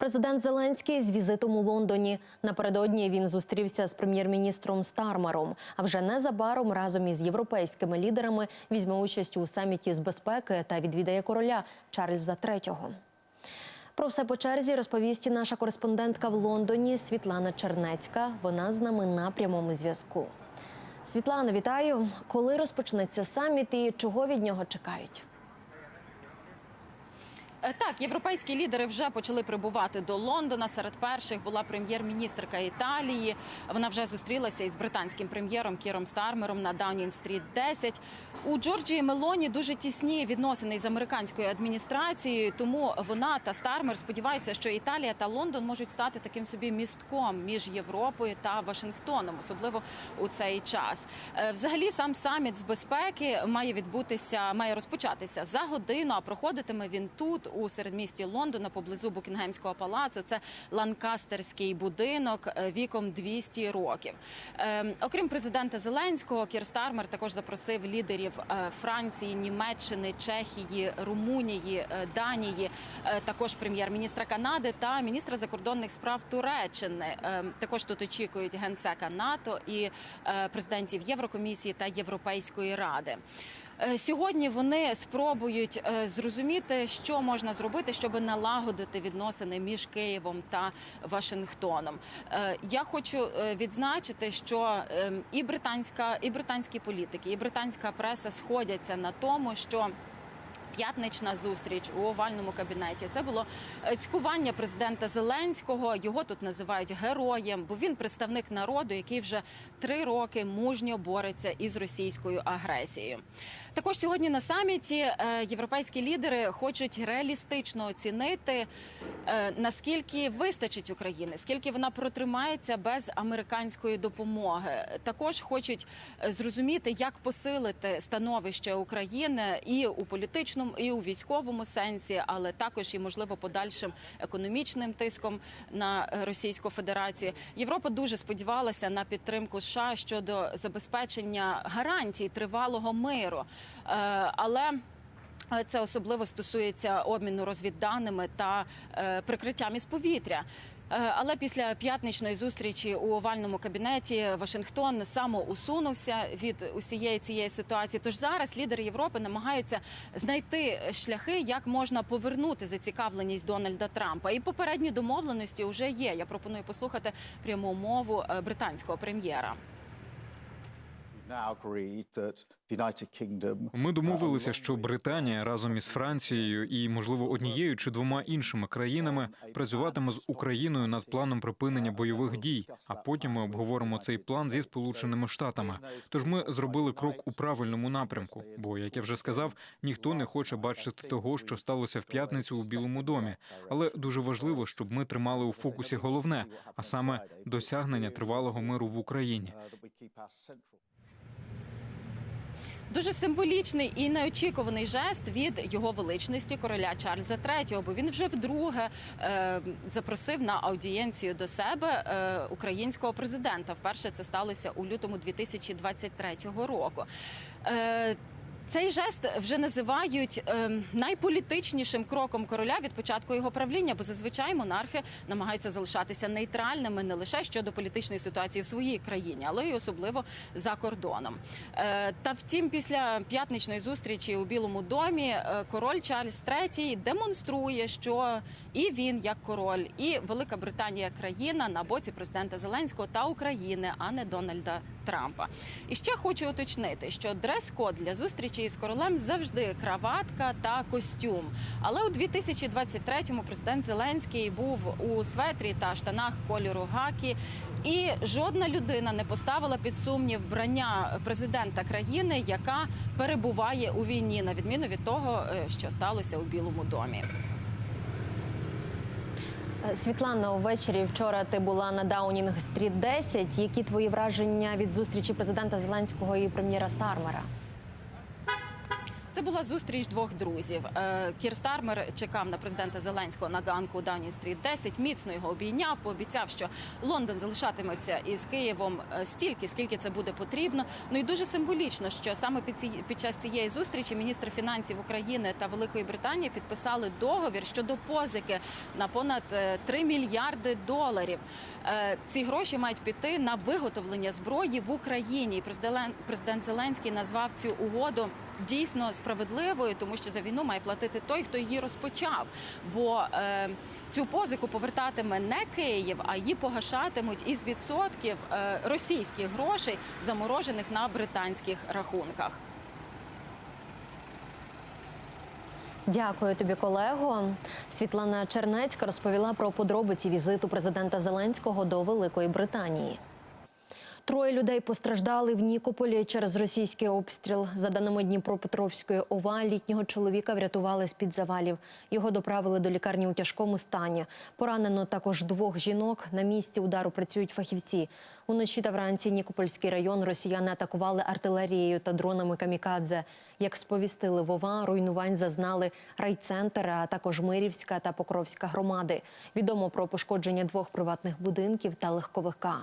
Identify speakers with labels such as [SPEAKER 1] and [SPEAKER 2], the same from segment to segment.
[SPEAKER 1] Президент Зеленський з візитом у Лондоні. Напередодні він зустрівся з прем'єр-міністром Стармером. А вже незабаром разом із європейськими лідерами візьме участь у саміті з безпеки та відвідає короля Чарльза III. Про все по черзі розповість наша кореспондентка в Лондоні Світлана Чернецька. Вона з нами на прямому зв'язку. Світлана, вітаю. Коли розпочнеться саміт і чого від нього чекають?
[SPEAKER 2] Е, Так, європейські лідери вже почали прибувати до Лондона. Серед перших була прем'єр-міністрка Італії. Вона вже зустрілася із британським прем'єром Кіром Стармером на Даунінг-стріт 10. У Джорджії Мелоні дуже тісні відносини з американською адміністрацією. Тому вона та Стармер сподіваються, що Італія та Лондон можуть стати таким собі містком між Європою та Вашингтоном, особливо у цей час. Е, Взагалі, сам саміт з безпеки має відбутися, має розпочатися за годину. А проходитиме він тут, у середмісті Лондона, поблизу Букінгемського палацу. Це ланкастерський будинок е, віком 200 років. Е, окрім президента Зеленського, Кір Стармер також запросив лідерів е, Франції, Німеччини, Чехії, Румунії, Данії, також прем'єр-міністра Канади та міністра закордонних справ Туреччини. Також тут очікують генсека НАТО і президентів Єврокомісії та Європейської ради. Е, Сьогодні вони спробують е, зрозуміти, що можна зробити, щоб налагодити відносини між Києвом та Вашингтоном. Е, Я хочу відзначити, що е, і британська, і британські політики, і британська преса сходяться на тому, що П'ятнична зустріч у овальному кабінеті. Це було е, цькування президента Зеленського. Його тут називають героєм, бо він представник народу, який вже три роки мужньо бореться із російською агресією. Також сьогодні на саміті е, європейські лідери хочуть реалістично оцінити, е, наскільки вистачить України, скільки вона протримається без американської допомоги. Також хочуть зрозуміти, як посилити становище України і у політичному, і у військовому сенсі, але також і можливо подальшим економічним тиском на Російську Федерацію. Європа дуже сподівалася на підтримку США щодо забезпечення гарантій тривалого миру, Е, але Е, Це особливо стосується обміну розвідданими та е, прикриттям із повітря. Е, Але після п'ятничної зустрічі у овальному кабінеті Вашингтон самоусунувся від усієї цієї ситуації. Тож зараз лідери Європи намагаються знайти шляхи, як можна повернути зацікавленість Дональда Трампа. І попередні домовленості вже є. Я пропоную послухати пряму мову е, британського прем'єра.
[SPEAKER 3] Ми домовилися, що Британія разом із Францією і, можливо, однією чи двома іншими країнами працюватиме з Україною над планом припинення бойових дій. А потім ми обговоримо цей план зі Сполученими Штатами. Тож ми зробили крок у правильному напрямку. Бо, як я вже сказав, ніхто не хоче бачити того, що сталося в п'ятницю у Білому домі. Але дуже важливо, щоб ми тримали у фокусі головне, а саме досягнення тривалого миру в Україні.
[SPEAKER 2] Дуже символічний і неочікуваний жест від його величності короля Чарльза III, бо він вже вдруге е, запросив на аудієнцію до себе е, українського президента. Вперше це сталося у лютому 2023 року. Е, цей жест вже називають е, найполітичнішим кроком короля від початку його правління, бо зазвичай монархи намагаються залишатися нейтральними не лише щодо політичної ситуації в своїй країні, але й особливо за кордоном. Е, та втім, після п'ятничної зустрічі у Білому домі е, король Чарльз III демонструє, що і він як король, і Велика Британія країна на боці президента Зеленського та України, а не Дональда Трампа. І ще хочу уточнити, що дрес-код для зустрічі із королем завжди краватка та костюм. Але у 2023-му президент Зеленський був у светрі та штанах кольору гакі. І жодна людина не поставила під сумнів брання президента країни, яка перебуває у війні, на відміну від того, е, що сталося у Білому домі.
[SPEAKER 1] Е, Світлана, увечері вчора ти була на Даунінг стріт 10. Які твої враження від зустрічі президента Зеленського і прем'єра Стармера?
[SPEAKER 2] Це була зустріч двох друзів. Е, Кір Стармер чекав на президента Зеленського на ганку Даунінг Стріт 10, міцно його обійняв, пообіцяв, що Лондон залишатиметься із Києвом е, стільки, скільки це буде потрібно. Ну і дуже символічно, що саме під, ці, під час цієї зустрічі міністр фінансів України та Великої Британії підписали договір щодо позики на понад е, 3 мільярди доларів. Е, Ці гроші мають піти на виготовлення зброї в Україні. Президент Зеленський назвав цю угоду дійсно справедливою, тому що за війну має платити той, хто її розпочав. Бо е, цю позику повертатиме не Київ, а її погашатимуть із відсотків е, російських грошей, заморожених на британських рахунках.
[SPEAKER 1] Дякую тобі, колего. Світлана Чернецька розповіла про подробиці візиту президента Зеленського до Великої Британії. Троє людей постраждали в Нікополі через російський обстріл. За даними Дніпропетровської ОВА, літнього чоловіка врятували з під завалів. Його доправили до лікарні у тяжкому стані. Поранено також двох жінок. На місці удару працюють фахівці. Уночі та вранці Нікопольський район росіяни атакували артилерією та дронами камікадзе. Як сповістили в ОВА, руйнувань зазнали райцентр, а також Мирівська та Покровська громади. Відомо про пошкодження двох приватних будинків та легковика.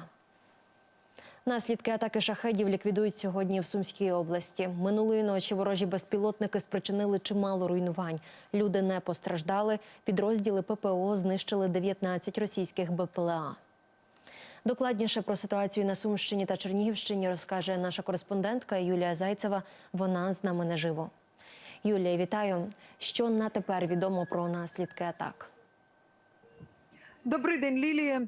[SPEAKER 1] Наслідки атаки шахедів ліквідують сьогодні в Сумській області. Минулої ночі ворожі безпілотники спричинили чимало руйнувань. Люди не постраждали. Підрозділи ППО знищили 19 російських БПЛА. Докладніше про ситуацію на Сумщині та Чернігівщині розкаже наша кореспондентка Юлія Зайцева. Вона з нами наживо. Юлія, вітаю. Що на тепер відомо про наслідки атак?
[SPEAKER 4] Добрий день, Лілія.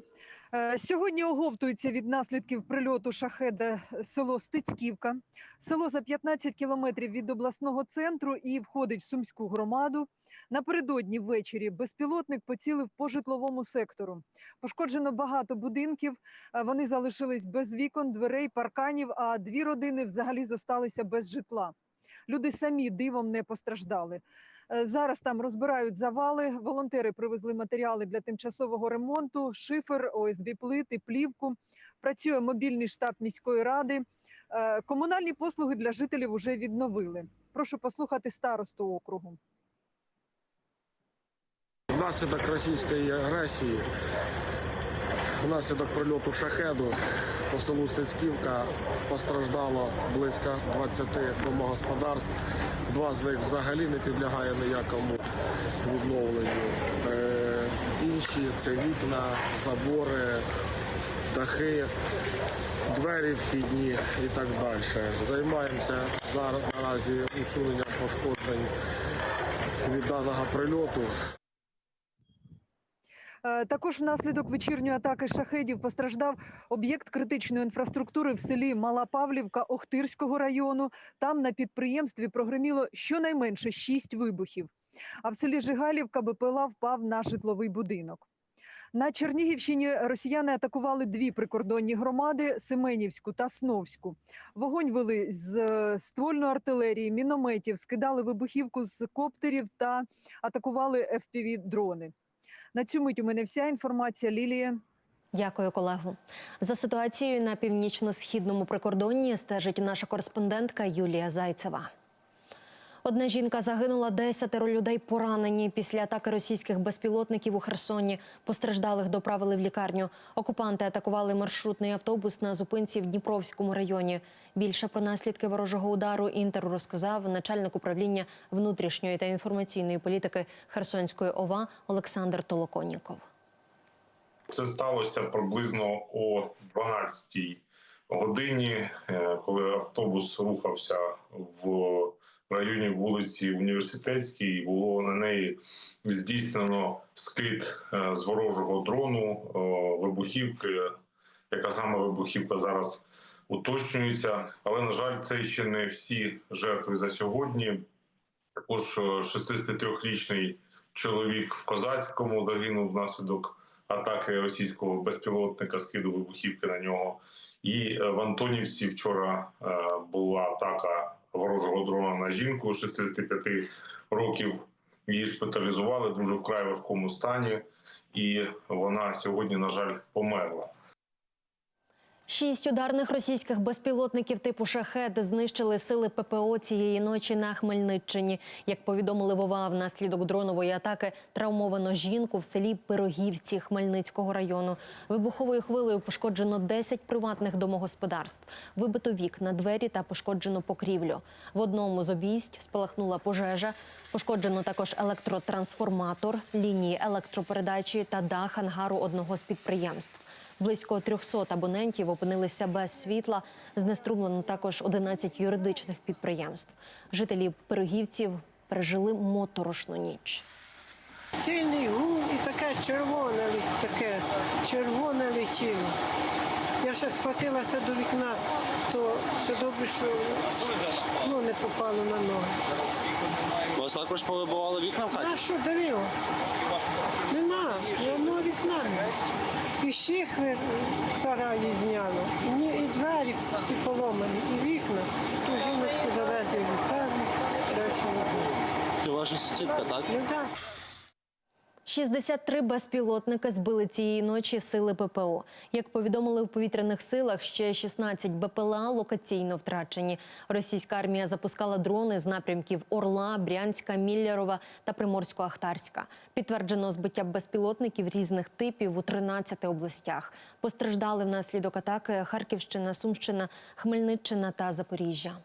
[SPEAKER 4] Е, Сьогодні оговтується від наслідків прильоту шахеда село Стецьківка. Село за 15 кілометрів від обласного центру і входить в Сумську громаду. Напередодні ввечері безпілотник поцілив по житловому сектору. Пошкоджено багато будинків. е, Вони залишились без вікон, дверей, парканів, а дві родини взагалі зосталися без житла. Люди самі дивом не постраждали. Е, Зараз там розбирають завали. Волонтери привезли матеріали для тимчасового ремонту, шифер, ОСБ плити, плівку. Працює мобільний штаб міської ради. Е, Комунальні послуги для жителів вже відновили. Прошу послухати старосту округу.
[SPEAKER 5] Внаслідок російської агресії, внаслідок прильоту шахеду по селу Стецьківка постраждало близько 20 домогосподарств. Два з них взагалі не підлягає ніякому відновленню. Е, інші це вікна, забори, дахи, двері вхідні і так далі. Займаємося зараз наразі усуненням пошкоджень від даного прильоту.
[SPEAKER 4] Е, Також внаслідок вечірньої атаки шахедів постраждав об'єкт критичної інфраструктури в селі Мала Павлівка Охтирського району. Там на підприємстві прогреміло щонайменше шість вибухів. А в селі Жигалівка БПЛА впав на житловий будинок. На Чернігівщині росіяни атакували дві прикордонні громади Семенівську та Сновську. Вогонь вели з е, ствольної артилерії, мінометів, скидали вибухівку з коптерів та атакували fpv дрони на цю мить у мене вся інформація. Лілія.
[SPEAKER 1] Дякую, колегу. За ситуацією на північно-східному прикордонні стежить наша кореспондентка Юлія Зайцева. Одна жінка загинула, десятеро людей поранені після атаки російських безпілотників у Херсоні. Постраждалих доправили в лікарню. Окупанти атакували маршрутний автобус на зупинці в Дніпровському районі. Більше про наслідки ворожого удару інтеру розказав начальник управління внутрішньої та інформаційної політики Херсонської ОВА Олександр Толоконніков.
[SPEAKER 6] Це сталося приблизно о 12 годині, е, коли автобус рухався в районі вулиці Університетській. Було на неї здійснено скид е, з ворожого дрону е, вибухівки. Яка саме вибухівка зараз уточнюється, але на жаль, це ще не всі жертви за сьогодні. Також е, 63-річний чоловік в Козацькому загинув внаслідок атаки російського безпілотника, скиду вибухівки на нього. І е, в Антонівці вчора е, була атака ворожого дрона на жінку 65 років. Її шпиталізували дуже вкрай важкому стані, і вона сьогодні, на жаль, померла.
[SPEAKER 1] Шість ударних російських безпілотників типу шахет знищили сили ППО цієї ночі на Хмельниччині. Як повідомили Вова, внаслідок дронової атаки травмовано жінку в селі Пирогівці Хмельницького району. Вибуховою хвилею пошкоджено 10 приватних домогосподарств. Вибито вікна, двері та пошкоджено покрівлю. В одному з обійсть спалахнула пожежа. Пошкоджено також електротрансформатор, лінії електропередачі та дах ангару одного з підприємств. Близько 300 абонентів опинилися без світла. Знеструмлено також 11 юридичних підприємств. Жителі пирогівців пережили моторошну ніч.
[SPEAKER 7] Сильний гул і таке червоне, таке червоне летіло. Я ще схватилася до вікна, то все добре, що ну, не попало на ноги.
[SPEAKER 8] У вас також повибивали вікна в хаті?
[SPEAKER 7] А що давило? Нема, одного вікна. І шихви в сараї зняло, і, двері всі поломані, і вікна. Ту жіночку завезли в лікарню.
[SPEAKER 8] Це ваша сусідка, так?
[SPEAKER 7] Ну так.
[SPEAKER 1] 63 безпілотники збили цієї ночі сили ППО. Як повідомили у повітряних силах, ще 16 БПЛА локаційно втрачені. Російська армія запускала дрони з напрямків Орла, Брянська, Міллерова та Приморсько-Ахтарська. Підтверджено збиття безпілотників різних типів у 13 областях. Постраждали внаслідок атаки Харківщина, Сумщина, Хмельниччина та Запоріжжя.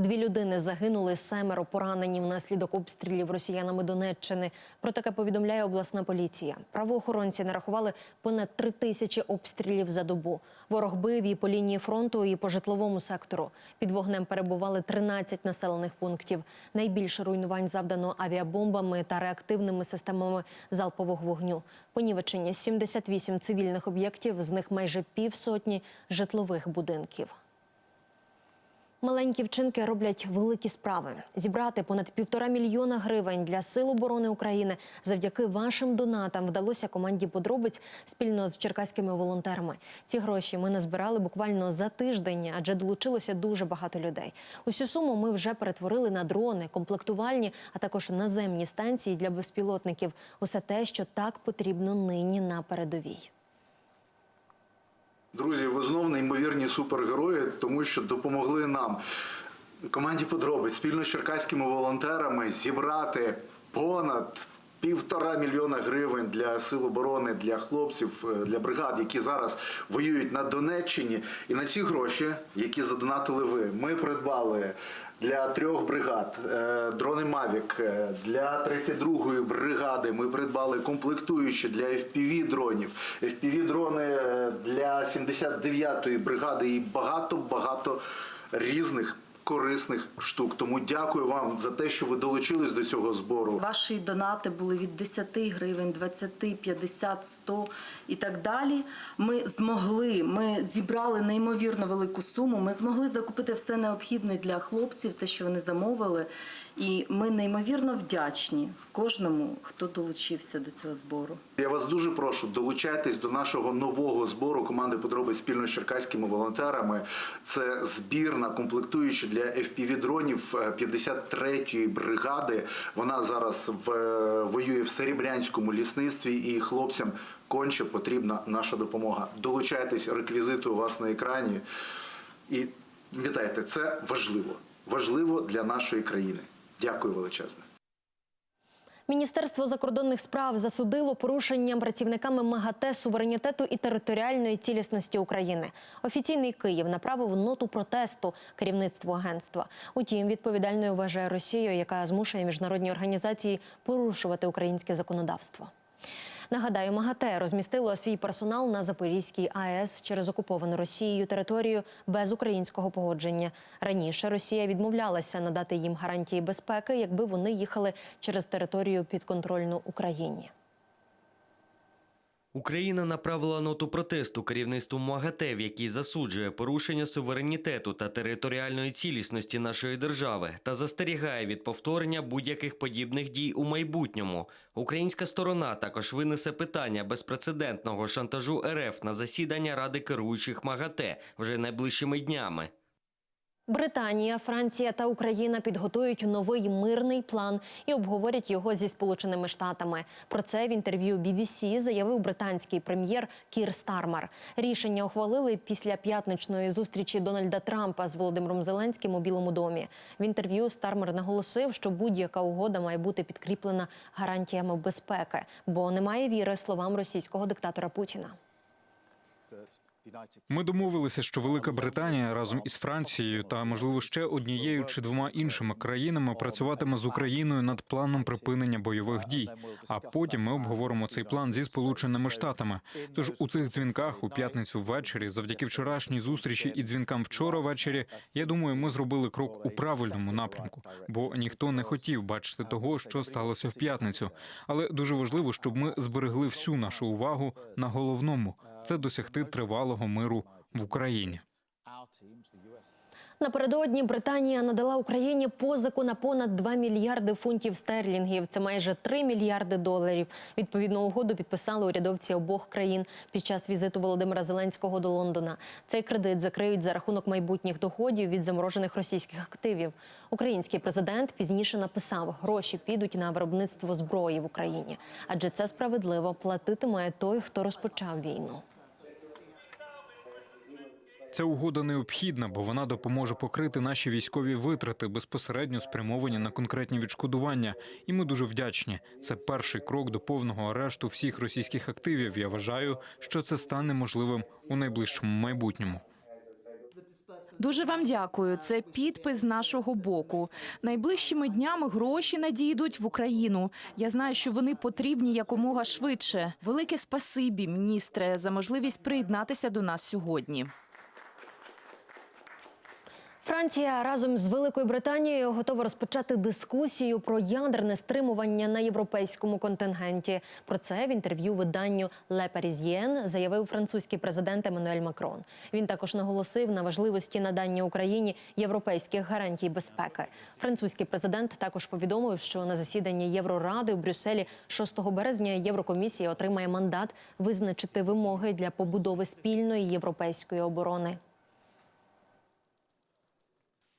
[SPEAKER 1] Дві людини загинули, семеро поранені внаслідок обстрілів росіянами Донеччини. Про таке повідомляє обласна поліція. Правоохоронці нарахували понад три тисячі обстрілів за добу. Ворог бив і по лінії фронту, і по житловому сектору. Під вогнем перебували 13 населених пунктів. Найбільше руйнувань завдано авіабомбами та реактивними системами залпового вогню. Понівечення 78 цивільних об'єктів, з них майже півсотні житлових будинків. Маленькі вчинки роблять великі справи. Зібрати понад півтора мільйона гривень для сил оборони України завдяки вашим донатам вдалося команді подробиць спільно з черкаськими волонтерами. Ці гроші ми назбирали буквально за тиждень, адже долучилося дуже багато людей. Усю суму ми вже перетворили на дрони, комплектувальні, а також наземні станції для безпілотників. Усе те, що так потрібно нині на передовій.
[SPEAKER 9] Друзі, ви знов неймовірні супергерої, тому що допомогли нам команді подробиць спільно з черкаськими волонтерами зібрати понад півтора мільйона гривень для сил оборони, для хлопців, е, для бригад, які зараз воюють на Донеччині. І на ці гроші, які задонатили ви, ми придбали. Для трьох бригад. Е, дрони Мавік е, для 32-ї бригади ми придбали комплектуючі для FPV дронів, FPV дрони е, для 79-ї бригади і багато багато різних корисних штук. Тому дякую вам за те, що ви долучились до цього збору.
[SPEAKER 10] Ваші донати були від 10 гривень, 20, 50, 100 і так далі. Ми змогли, ми зібрали неймовірно велику суму. Ми змогли закупити все необхідне для хлопців, те, що вони замовили. І ми неймовірно вдячні кожному, хто долучився до цього збору.
[SPEAKER 9] Я вас дуже прошу, долучайтесь до нашого нового збору команди подробиць спільно з черкаськими волонтерами. Це збір на комплектуючі для FPV дронів 53-ї бригади. Вона зараз в, воює в Серебрянському лісництві і хлопцям конче потрібна наша допомога. Долучайтесь, реквізити у вас на екрані. І пам'ятайте, це важливо. Важливо для нашої країни. Дякую величезне.
[SPEAKER 1] Міністерство закордонних справ засудило порушенням працівниками МАГАТЕ суверенітету і територіальної цілісності України. Офіційний Київ направив ноту протесту керівництву агентства. Утім, відповідальною вважає Росію, яка змушує міжнародні організації порушувати українське законодавство. Нагадаю, МАГАТЕ розмістило свій персонал на Запорізькій АЕС через окуповану Росією територію без українського погодження. Раніше Росія відмовлялася надати їм гарантії безпеки, якби вони їхали через територію підконтрольну Україні.
[SPEAKER 11] Україна направила ноту протесту керівництву МАГАТЕ, в якій засуджує порушення суверенітету та територіальної цілісності нашої держави та застерігає від повторення будь-яких подібних дій у майбутньому. Українська сторона також винесе питання безпрецедентного шантажу РФ на засідання Ради керуючих МАГАТЕ вже найближчими днями.
[SPEAKER 1] Британія, Франція та Україна підготують новий мирний план і обговорять його зі Сполученими Штатами. Про це в інтерв'ю BBC заявив британський прем'єр Кір Стармер. Рішення ухвалили після п'ятничної зустрічі Дональда Трампа з Володимиром Зеленським у Білому домі. В інтерв'ю Стармер наголосив, що будь-яка угода має бути підкріплена гарантіями безпеки, бо немає віри словам російського диктатора Путіна.
[SPEAKER 3] Ми домовилися, що Велика Британія разом із Францією та можливо ще однією чи двома іншими країнами працюватиме з Україною над планом припинення бойових дій. А потім ми обговоримо цей план зі Сполученими Штатами. Тож у цих дзвінках у п'ятницю ввечері, завдяки вчорашній зустрічі і дзвінкам вчора ввечері, я думаю, ми зробили крок у правильному напрямку, бо ніхто не хотів бачити того, що сталося в п'ятницю. Але дуже важливо, щоб ми зберегли всю нашу увагу на головному це досягти тривалого миру в Україні.
[SPEAKER 1] Напередодні Британія надала Україні позику на понад 2 мільярди фунтів стерлінгів. Це майже 3 мільярди доларів. Відповідну угоду підписали урядовці обох країн під час візиту Володимира Зеленського до Лондона. Цей кредит закриють за рахунок майбутніх доходів від заморожених російських активів. Український президент пізніше написав, гроші підуть на виробництво зброї в Україні, адже це справедливо платитиме той, хто розпочав війну.
[SPEAKER 3] Ця угода необхідна, бо вона допоможе покрити наші військові витрати, безпосередньо спрямовані на конкретні відшкодування. І ми дуже вдячні. Це перший крок до повного арешту всіх російських активів. Я вважаю, що це стане можливим у найближчому майбутньому.
[SPEAKER 12] Дуже вам дякую. Це підпис нашого боку. Найближчими днями гроші надійдуть в Україну. Я знаю, що вони потрібні якомога швидше. Велике спасибі, міністре, за можливість приєднатися до нас сьогодні.
[SPEAKER 1] Франція разом з Великою Британією готова розпочати дискусію про ядерне стримування на європейському контингенті. Про це в інтерв'ю виданню Le Parisien заявив французький президент Еммануель Макрон. Він також наголосив на важливості надання Україні європейських гарантій безпеки. Французький президент також повідомив, що на засіданні Євроради в Брюсселі 6 березня Єврокомісія отримає мандат визначити вимоги для побудови спільної європейської оборони.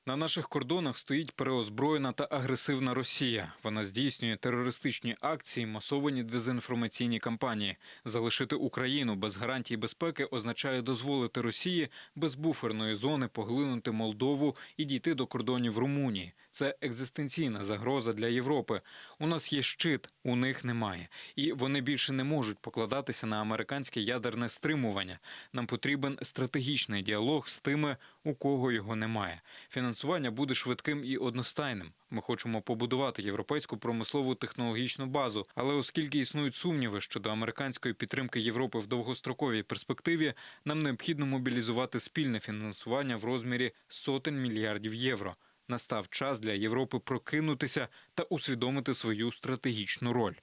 [SPEAKER 3] На наших кордонах стоїть переозброєна та агресивна Росія. Вона здійснює терористичні акції, масовані дезінформаційні кампанії. Залишити Україну без гарантій безпеки означає дозволити Росії без буферної зони поглинути Молдову і дійти до кордонів Румунії. Це екзистенційна загроза для Європи. У нас є щит, у них немає, і вони більше не можуть покладатися на американське ядерне стримування. Нам потрібен стратегічний діалог з тими, у кого його немає. Фінансування буде швидким і одностайним. Ми хочемо побудувати європейську промислову технологічну базу, але оскільки існують сумніви щодо американської підтримки Європи в довгостроковій перспективі, нам необхідно мобілізувати спільне фінансування в розмірі сотень мільярдів євро. Настав час для Європи прокинутися та усвідомити свою стратегічну роль.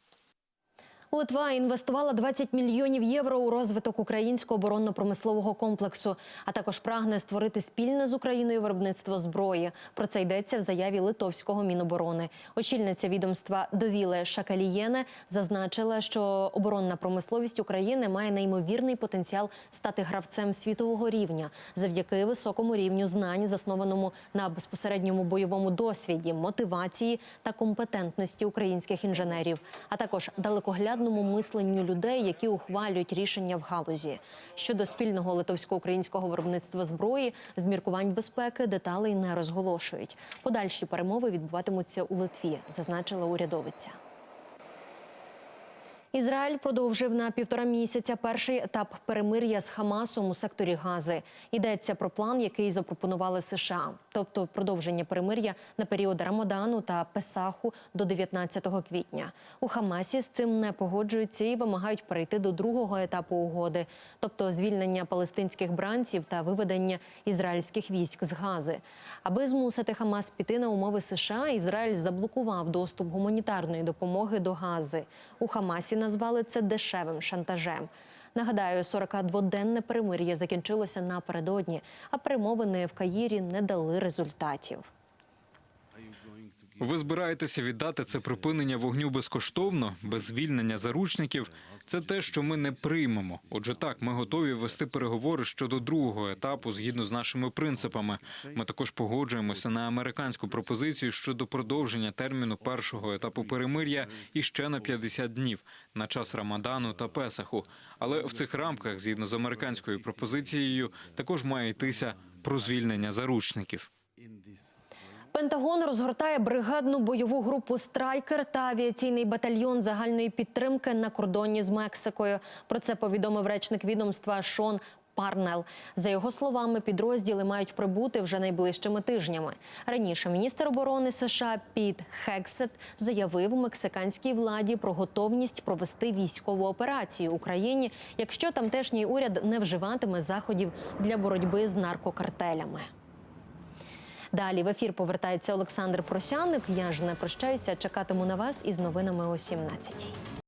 [SPEAKER 1] Литва інвестувала 20 мільйонів євро у розвиток українського оборонно-промислового комплексу, а також прагне створити спільне з Україною виробництво зброї. Про це йдеться в заяві литовського міноборони. Очільниця відомства Довіле Шакалієне зазначила, що оборонна промисловість України має неймовірний потенціал стати гравцем світового рівня завдяки високому рівню знань, заснованому на безпосередньому бойовому досвіді, мотивації та компетентності українських інженерів, а також далекоглядному мисленню людей, які ухвалюють рішення в галузі. Щодо спільного литовсько-українського виробництва зброї, з міркувань безпеки деталей не розголошують. Подальші перемови відбуватимуться у Литві, зазначила урядовиця. Ізраїль продовжив на півтора місяця перший етап перемир'я з Хамасом у секторі Гази. Йдеться про план, який запропонували США, тобто продовження перемир'я на період Рамадану та Песаху до 19 квітня. У Хамасі з цим не погоджуються і вимагають перейти до другого етапу угоди, тобто звільнення палестинських бранців та виведення ізраїльських військ з Гази. Аби змусити Хамас піти на умови США, Ізраїль заблокував доступ гуманітарної допомоги до Гази. У Хамасі назвали це дешевим шантажем. Нагадаю, 42-денне перемир'я закінчилося напередодні, а перемовини в Каїрі не дали результатів.
[SPEAKER 3] Ви збираєтеся віддати це припинення вогню безкоштовно, без звільнення заручників. Це те, що ми не приймемо. Отже, так, ми готові вести переговори щодо другого етапу згідно з нашими принципами. Ми також погоджуємося на американську пропозицію щодо продовження терміну першого етапу перемир'я іще на 50 днів на час Рамадану та Песаху. Але в цих рамках, згідно з американською пропозицією, також має йтися про звільнення заручників.
[SPEAKER 1] Пентагон розгортає бригадну бойову групу Страйкер та авіаційний батальйон загальної підтримки на кордоні з Мексикою. Про це повідомив речник відомства Шон. Парнел за його словами, підрозділи мають прибути вже найближчими тижнями. Раніше міністр оборони США Піт Хексет заявив мексиканській владі про готовність провести військову операцію Україні, якщо тамтешній уряд не вживатиме заходів для боротьби з наркокартелями. Далі в ефір повертається Олександр Просяник. Я ж не прощаюся. Чекатиму на вас із новинами о 17-й.